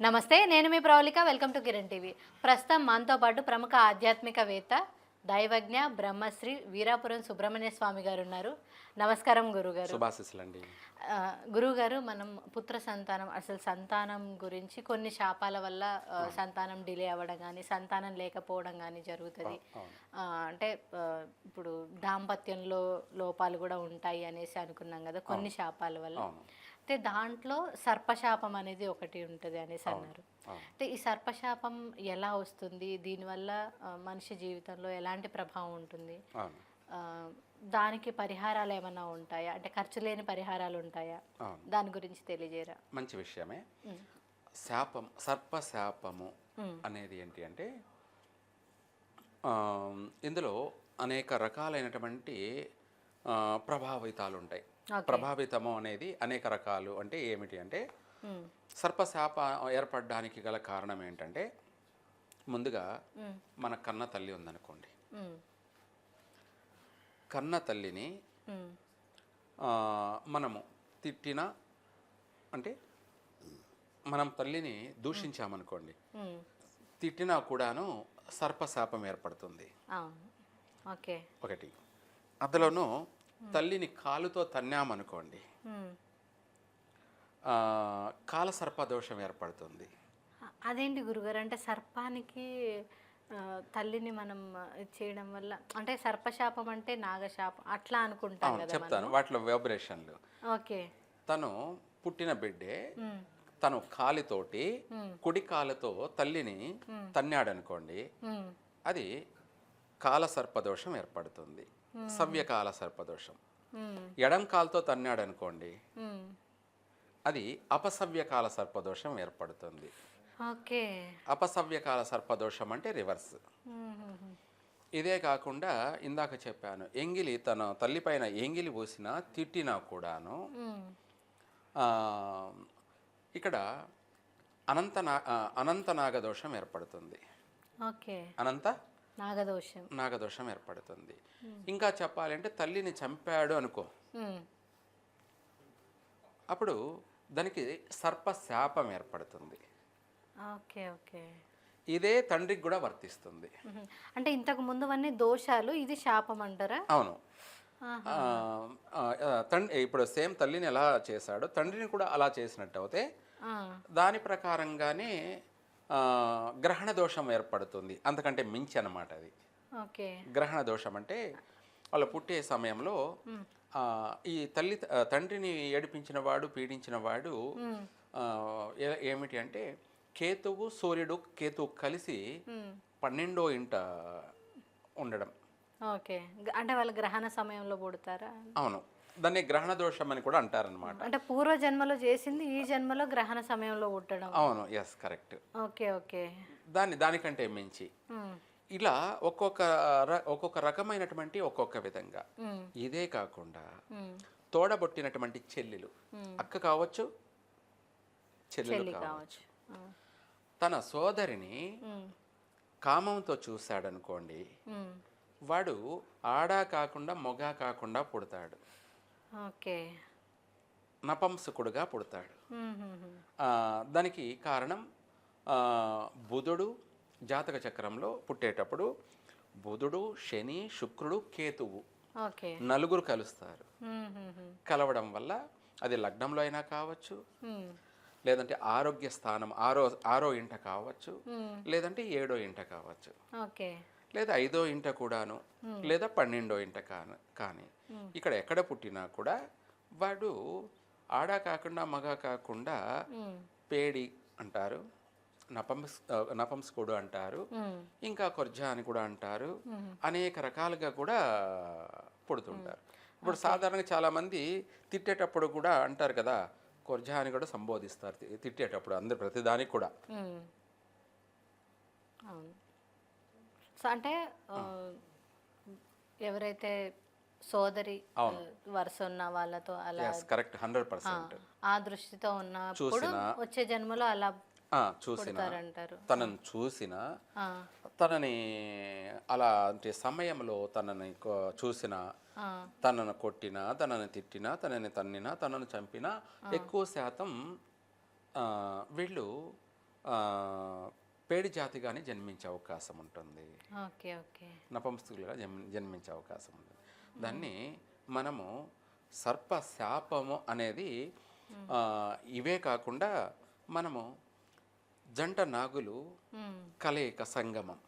నమస్తే నేను మీ Pravalika welcome to Kiran TV. ప్రస్తుతం మనతో పాటు ప్రముఖ ఆధ్యాత్మికవేత్త దైవజ్ఞ బ్రహ్మశ్రీ వీరాపురం సుబ్రహ్మణ్య స్వామి గారు ఉన్నారు. నమస్కారం గురుగారు. శుభాశిస్సులండి. ఆ, గురువుగారు మనం పుత్ర సంతానం అసలు సంతానం గురించి కొన్ని శాపాల వల్ల సంతానం డిలే అవ్వడం కానీ సంతానం లేకపోవడం కానీ జరుగుతుంది. అంటే ఇప్పుడు దాంపత్యంలో లోపాలు కూడా ఉంటాయి అనేసి అనుకున్నాం కదా కొన్ని శాపాల వల్ల. అయితే దాంట్లో సర్పశాపం అనేది ఒకటి ఉంటుంది అనేసి అన్నారు. అంటే ఈ సర్పశాపం ఎలా వస్తుంది? దీనివల్ల మనిషి జీవితంలో ఎలాంటి ప్రభావం ఉంటుంది? దానికి పరిహారాలు ఏమైనా ఉంటాయా? అంటే ఖర్చు లేని పరిహారాలు ఉంటాయా? దాని గురించి తెలియజేయరా? మంచి విషయమే. శాపం సర్ప శాపము ఉమ్. అనేది ఏంటి అంటే ఇందులో అనేక రకాలైనటువంటి ప్రభావితాలు ఉంటాయి. ప్రభావితము అనేది అనేక రకాలు అంటే ఏమిటి అంటే. సర్పశాప ఏర్పడడానికి గల కారణం ఏంటంటే ముందుగా. మన కన్న తల్లి ఉందనుకోండి. కన్న తల్లిని మనము తిట్టిన అంటే మనం తల్లిని దూషించామనుకోండి. తిట్టినా కూడాను సర్పశాపం ఏర్పడుతుంది. ఒకటి. అందులోనూ తల్లిని కాలుతో తన్నామనుకోండి కాల సర్పదోషం ఏర్పడుతుంది. అదేంటి గురుగారు? అంటే సర్పానికి తల్లిని మనం చేయడం వల్ల అంటే సర్పశాపం అంటే నాగశాపం అట్లా అనుకుంటాం చెప్తాను. వాటిలో వైబ్రేషన్లు. ఓకే. తను పుట్టిన బిడ్డే. తను కాలితోటి. కుడి కాలుతో తల్లిని తన్నాడనుకోండి ఉమ్. అది కాల సర్పదోషం ఏర్పడుతుంది. సవ్యకాల సర్పదోషం ఉమ్. ఎడం కాలుతో తన్నాడనుకోండి ఉమ్. అది అపసవ్యకాల సర్పదోషం ఏర్పడుతుంది. ఓకే. అపసవ్యకాల సర్పదోషం అంటే రివర్స్. ఇదే కాకుండా ఇందాక చెప్పాను ఎంగిలి తన తల్లిపైన ఎంగిలి పోసినా తిట్టినా కూడాను ఇక్కడ అనంత నా ఆ, అనంత నాగదోషం ఏర్పడుతుంది. ఓకే. అనంత నాగదోషం. నాగదోషం ఏర్పడుతుంది. ఇంకా చెప్పాలంటే తల్లిని చంపాడు అనుకో. అప్పుడు దానికి సర్పశాపం ఏర్పడుతుంది. Okay okay. ఇదే తండ్రికి కూడా వర్తిస్తుంది. అంటే ఇంతకు ముందువన్నీ దోషాలు ఇది శాపం అంటారా? అవును. తండ్రి ఇప్పుడు సేమ్ తల్లిని ఎలా చేశాడో తండ్రిని కూడా అలా చేసినట్టు అయితే ఆ. దాని ప్రకారంగానే గ్రహణ దోషం ఏర్పడుతుంది. అంతకంటే మించి అన్నమాట అది. ఓకే. గ్రహణ దోషం అంటే వాళ్ళు పుట్టే సమయంలో ఈ తల్లి తండ్రిని ఏడిపించిన వాడు పీడించిన వాడు ఏమిటి అంటే కేతువు సూర్యుడు కేతువు కలిసి. పన్నెండో ఇంట ఉండడం. ఓకే. అంటే వాళ్ళు గ్రహణ సమయంలో పుడతారా? అవును. దాన్ని గ్రహణ దోషం అని కూడా అంటారనమాట అంటే పూర్వ జన్మలో చేసింది ఈ జన్మలో గ్రహణ సమయంలో పుట్టడం అవును ఎస్ కరెక్ట్ ఓకే ఓకే దాన్ని దానికంటే మించి. ఇలా ఒక్కొక్క ఒక్కొక్క రకమైనటువంటి ఒక్కొక్క విధంగా. ఇదే కాకుండా. తోడబొట్టినటువంటి చెల్లెలు అక్క కావచ్చు చెల్లెలు చెల్లి కావచ్చు. తన సోదరిని. కామంతో చూశాడనుకోండి. వాడు ఆడా కాకుండా మొగ కాకుండా పుడతాడు ఓకే. నపంసకుడుగా పుడతాడు. దానికి కారణం బుధుడు జాతక చక్రంలో పుట్టేటప్పుడు బుధుడు శని శుక్రుడు కేతువు నలుగురు కలుస్తారు. కలవడం వల్ల అది లగ్నంలో అయినా కావచ్చు. లేదంటే ఆరోగ్య స్థానం ఆరో ఆరో ఇంట కావచ్చు. లేదంటే ఏడో ఇంట కావచ్చు. ఓకే. లేదా ఐదో ఇంట కూడాను లేదా పన్నెండో ఇంట కాను కానీ ఇక్కడ ఎక్కడ పుట్టినా కూడా వాడు ఆడ కాకుండా మగ కాకుండా. పేడి అంటారు నపంస్ నపంసకుడు అంటారు. ఇంకా కొర్జా అని కూడా అంటారు అనేక రకాలుగా కూడా పుడుతుంటారు. ఇప్పుడు సాధారణంగా చాలా మంది తిట్టేటప్పుడు కూడా అంటారు కదా కొర్జా అని కూడా సంబోధిస్తారు తిట్టేటప్పుడు అందరు ప్రతిదానికి కూడా. అంటే ఎవరైతే సోదరి వరుస ఉన్న వాళ్ళతో అలా కరెక్ట్ హండ్రెడ్ పర్సెంట్ ఆ దృష్టితో ఉన్నప్పుడు చూసినా. వచ్చే జన్మలో అలా చూసిన తనను చూసిన తనని అలా అంటే సమయంలో తనని చూసిన తనను కొట్టినా తనని తిట్టినా తనని తన్నినా తనను చంపినా ఎక్కువ శాతం వీళ్ళు ఆ, పేడి జాతిగానే జన్మించే అవకాశం ఉంటుంది ఓకే ఓకే నపంసకులుగా జన్మ జన్మించే అవకాశం ఉంది దాన్ని మనము సర్ప శాపము అనేది ఇవే కాకుండా మనము జంట నాగులు. కలయిక సంగమం.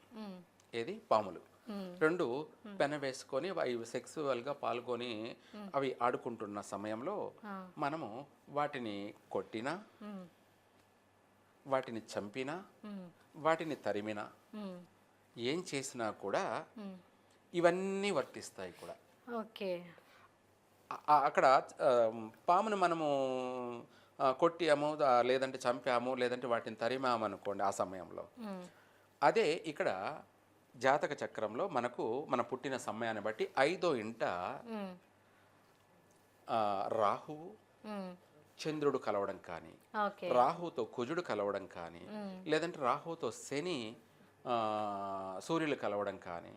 ఏది పాములు. రెండు పెన వేసుకొని అవి సెక్సువల్గా పాల్గొని అవి ఆడుకుంటున్న సమయంలో. మనము వాటిని కొట్టినా. వాటిని చంపినా. వాటిని తరిమినా. ఏం చేసినా కూడా. ఇవన్నీ వర్తిస్తాయి కూడా ఓకే అక్కడ పామును మనము కొట్టాము లేదంటే చంపాము లేదంటే వాటిని తరిమాము అనుకోండి ఆ సమయంలో. అదే ఇక్కడ జాతక చక్రంలో మనకు మన పుట్టిన సమయాన్ని బట్టి ఐదో ఇంట రాహువు. చంద్రుడు కలవడం కానీ ఓకే. రాహువుతో కుజుడు కలవడం కానీ. లేదంటే రాహువుతో శని సూర్యులు కలవడం కానీ.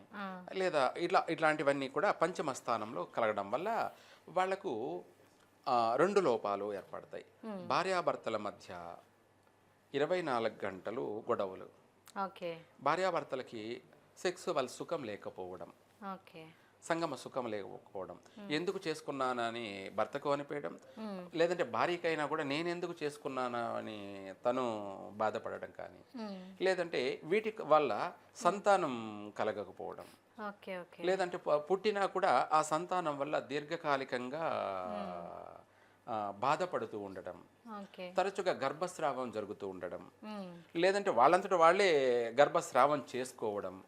లేదా ఇట్లా ఇట్లాంటివన్నీ కూడా పంచమ స్థానంలో కలగడం వల్ల వాళ్ళకు రెండు లోపాలు ఏర్పడతాయి. భార్యాభర్తల మధ్య ఇరవై నాలుగు గంటలు గొడవలు. భార్యాభర్తలకి సెక్సువల్ సుఖం లేకపోవడం. ఓకే. సంగమ సుఖం లేకపోవడం. ఎందుకు చేసుకున్నానని భర్తకు అనిపించడం. లేదంటే భార్యకైనా కూడా నేను ఎందుకు చేసుకున్నానా అని తను బాధపడడం కానీ. లేదంటే వీటి వల్ల సంతానం కలగకపోవడం. లేదంటే పుట్టినా కూడా ఆ సంతానం వల్ల దీర్ఘకాలికంగా బాధపడుతూ ఉండడం. తరచుగా గర్భస్రావం జరుగుతూ ఉండడం. లేదంటే వాళ్ళంతట వాళ్ళే గర్భస్రావం చేసుకోవడం.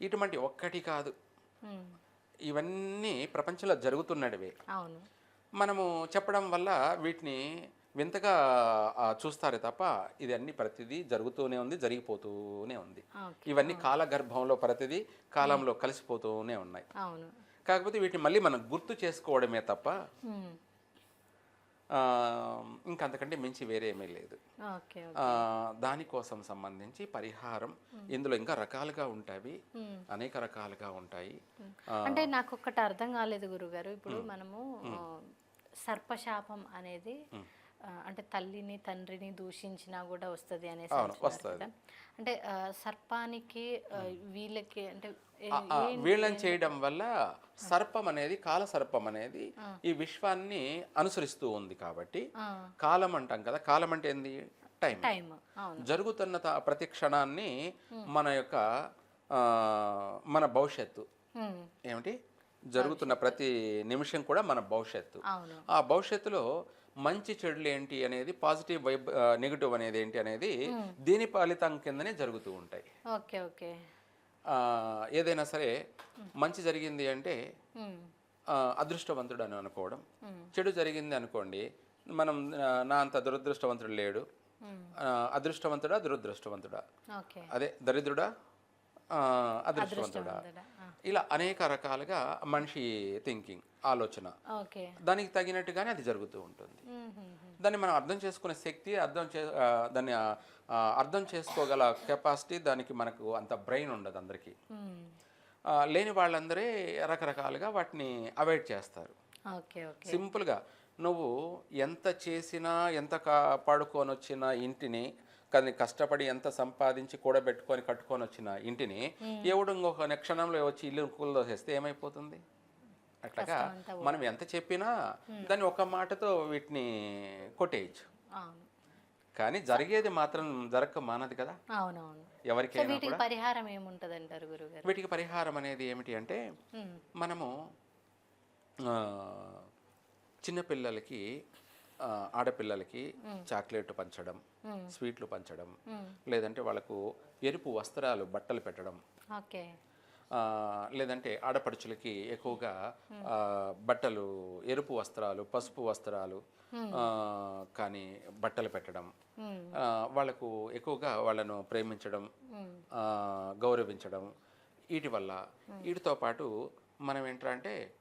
ఇటువంటి ఒక్కటి కాదు. ఇవన్నీ ప్రపంచంలో జరుగుతున్నటివే. అవును. మనము చెప్పడం వల్ల వీటిని వింతగా చూస్తారే తప్ప ఇది అన్ని ప్రతిదీ జరుగుతూనే ఉంది జరిగిపోతూనే ఉంది. ఇవన్నీ కాలగర్భంలో ప్రతిదీ కాలంలో కలిసిపోతూనే ఉన్నాయి. కాకపోతే వీటిని మళ్ళీ మనం గుర్తు చేసుకోవడమే తప్ప మ్మ్. ఆ, ఇంకంతకంటే మించి వేరే ఏమీ లేదు. దానికోసం సంబంధించి పరిహారం ఇందులో ఇంకా రకాలుగా ఉంటాయి. అనేక రకాలుగా ఉంటాయి. అంటే నాకు ఒక్కటి అర్థం కాలేదు గురుగారు. ఇప్పుడు మనము సర్పశాపం అనేది అంటే తల్లిని తండ్రిని దూషించినా కూడా వస్తుంది అనేసి అంటే సర్పానికి వీళ్ళకి అంటే వీళ్ళని చేయడం వల్ల సర్పం అనేది కాల సర్పం అనేది ఈ విశ్వాన్ని అనుసరిస్తూ ఉంది కాబట్టి కాలం అంటాం కదా. కాలం అంటే ఏంది? టైం. జరుగుతున్న ప్రతి క్షణాన్ని మన యొక్క మన భవిష్యత్తు. ఏమిటి? జరుగుతున్న ప్రతి నిమిషం కూడా మన భవిష్యత్తు. ఆ భవిష్యత్తులో మంచి చెడులు ఏంటి అనేది పాజిటివ్ వైబ్ నెగిటివ్ అనేది ఏంటి అనేది దీని ఫలితం కిందనే జరుగుతూ ఉంటాయి. Okay okay. ఏదైనా సరే మంచి జరిగింది అంటే అదృష్టవంతుడు అని అనుకోవడం. చెడు జరిగింది అనుకోండి మనం నా అంత దురదృష్టవంతుడు లేడు. అదృష్టవంతుడా దురదృష్టవంతుడా? అదే దరిద్రుడా? అదృష్టవంతుడా. ఇలా అనేక రకాలుగా మనిషి థింకింగ్ ఆలోచన. దానికి తగినట్టుగానే అది జరుగుతూ ఉంటుంది. దాన్ని మనం అర్థం చేసుకునే శక్తి అర్థం చే దాన్ని అర్థం చేసుకోగల కెపాసిటీ దానికి మనకు అంత బ్రెయిన్ ఉండదు అందరికీ. లేని వాళ్ళందరే రకరకాలుగా వాటిని అవాయిడ్ చేస్తారు. సింపుల్గా నువ్వు ఎంత చేసినా ఎంత కాపాడుకొని వచ్చిన ఇంటిని కానీ కష్టపడి ఎంత సంపాదించి కూడబెట్టుకొని కట్టుకొని వచ్చిన ఇంటిని ఎవడు ఇంకొక క్షణంలో వచ్చి ఇల్లు కూలదోసేస్తే ఏమైపోతుంది? అట్లాగా మనం ఎంత చెప్పినా దాన్ని ఒక మాటతో వీటిని కొట్టేయచ్చు. కానీ జరిగేది మాత్రం జరగక మానది కదా. ఎవరికైనా వీటికి పరిహారం ఏముంటది అంటారు గురుగారు? వీటికి పరిహారం అనేది ఏమిటి అంటే. మనము చిన్నపిల్లలకి ఆడపిల్లలకి చాక్లెట్ పంచడం. స్వీట్లు పంచడం. లేదంటే వాళ్ళకు ఎరుపు వస్త్రాలు బట్టలు పెట్టడం. లేదంటే ఆడపడుచులకి ఎక్కువగా బట్టలు ఎరుపు వస్త్రాలు పసుపు వస్త్రాలు కానీ బట్టలు పెట్టడం. వాళ్ళకు ఎక్కువగా వాళ్ళను ప్రేమించడం గౌరవించడం వీటి వల్ల. వీటితో పాటు మనం ఏంటంటే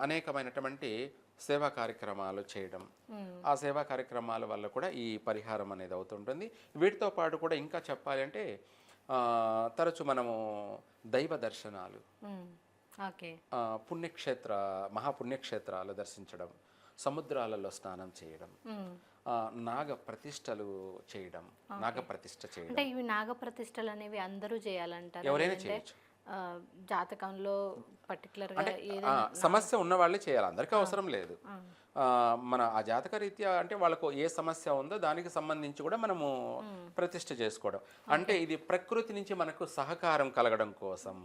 అనేకమైనటువంటి సేవా కార్యక్రమాలు చేయడం. ఆ సేవా కార్యక్రమాల వల్ల కూడా ఈ పరిహారం అనేది అవుతుంటుంది వీటితో పాటు కూడా ఇంకా చెప్పాలి అంటే తరచు మనము దైవ దర్శనాలు పుణ్యక్షేత్ర మహాపుణ్యక్షేత్రాలు దర్శించడం సముద్రాలలో స్నానం చేయడం నాగ ప్రతిష్టలు చేయడం నాగ ప్రతిష్ట చేయడం. అంటే ఇవి నాగప్రతిష్టలు అనేవి అందరూ చేయాలంటారు? ఎవరైనా చేయొచ్చు. జాతకంలో పర్టికులర్గా ఏదైనా సమస్య ఉన్న వాళ్ళే చేయాలి. అందరికీ అవసరం లేదు. మన ఆ జాతక రీత్యా అంటే వాళ్ళకు ఏ సమస్య ఉందో దానికి సంబంధించి కూడా మనము ప్రతిష్ట చేసుకోవడం. అంటే ఇది ప్రకృతి నుంచి మనకు సహకారం కలగడం కోసం.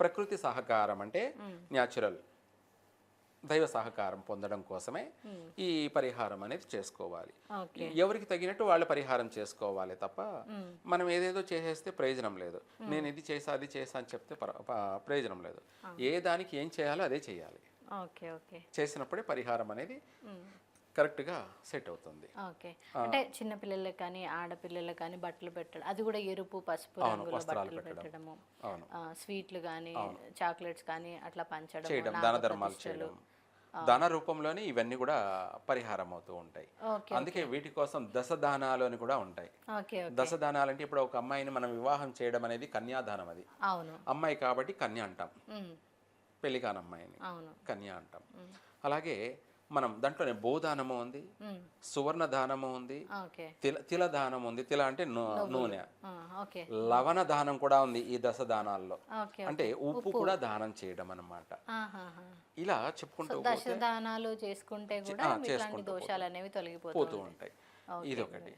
ప్రకృతి సహకారం అంటే న్యాచురల్ దైవ సహకారం పొందడం కోసమే ఈ పరిహారం అనేది చేసుకోవాలి. ఎవరికి తగినట్టు వాళ్ళు పరిహారం చేసుకోవాలి తప్ప మనం ఏదేదో చేసేస్తే ప్రయోజనం లేదు. నేను ఇది చేసా అది చేసా అని చెప్తే ప్రయోజనం లేదు. ఏ దానికి ఏం చేయాలో అదే చేయాలి. చేసినప్పుడే పరిహారం అనేది కరెక్ట్గా సెట్ అవుతుంది. ఓకే. అంటే చిన్న పిల్లలకు కానీ ఆడపిల్లలకు కానీ బట్టలు పెట్టడం అది కూడా ఎరుపు పసుపు రంగులో బట్టలు పెట్టడం. పెట్టడము. స్వీట్లు కానీ చాక్లెట్స్ కానీ అట్లా పంచడం చేయడం దాన ధర్మాలు చేయడం. దాన రూపంలోనే ఇవన్నీ కూడా పరిహారం అవుతూ ఉంటాయి. ఓకే అందుకే వీటి కోసం దశదానాలు అని కూడా ఉంటాయి. దశదానాలు అంటే ఇప్పుడు ఒక అమ్మాయిని మనం వివాహం చేయడం అనేది కన్యాదానం అది. అవును. అమ్మాయి కాబట్టి కన్య అంటాం. పెళ్ళి కాని అమ్మాయిని అవును. కన్య అంటాం. అలాగే మనం దాంట్లోనే భూదానము ఉంది. సువర్ణ దానము ఉంది తిల దానం ఉంది తిల అంటే నూనె. లవణ దానం కూడా ఉంది ఈ దశ దానాల్లో అంటే ఉప్పు కూడా దానం చేయడం అన్నమాట. ఆహాహా. ఇలా చెప్పుకుంటూ దానాలు చేసుకుంటే కూడా దోషాలు అనేవి తొలగిపోతాయి పోతూ ఉంటాయి. ఇది ఒకటి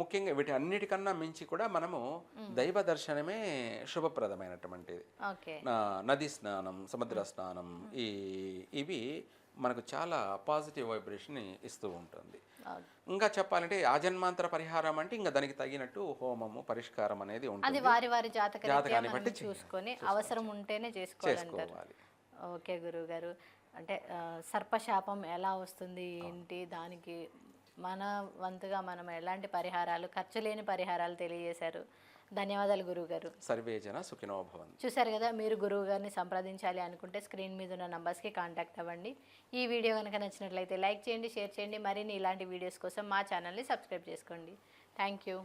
ముఖ్యంగా వీటి అన్నిటికన్నా మించి కూడా మనము దైవ దర్శనమే శుభప్రదమైనటువంటిది. నది స్నానం సముద్ర స్నానం ఈ ఇవి మనకు చాలా పాజిటివ్ వైబ్రేషన్ ఇస్తూ ఉంటుంది. ఇంకా చెప్పాలంటే ఆజన్మాంతర పరిహారం అంటే ఇంకా దానికి తగినట్టు హోమము పరిష్కారం అనేది ఉంటుంది. వారి వారి జాతకాన్ని బట్టి. చూసుకొని అవసరం ఉంటేనే చేసుకోవాలి. ఓకే గురువు గారు అంటే సర్పశాపం ఎలా వస్తుంది ఏంటి? దానికి మన వంతుగా మనం ఎలాంటి పరిహారాలు ఖర్చు లేని పరిహారాలు తెలియజేశారు. ధన్యవాదాలు గురువు గారు సర్వే జన సుఖినో భవంతు. చూశారు కదా మీరు గురువు గారిని సంప్రదించాలి అనుకుంటే స్క్రీన్ మీద ఉన్న నంబర్స్కి కాంటాక్ట్ అవ్వండి. ఈ వీడియో కనుక నచ్చినట్లయితే లైక్ చేయండి షేర్ చేయండి మరిన్ని ఇలాంటి వీడియోస్ కోసం మా ఛానల్ని సబ్స్క్రైబ్ చేసుకోండి. Thank you.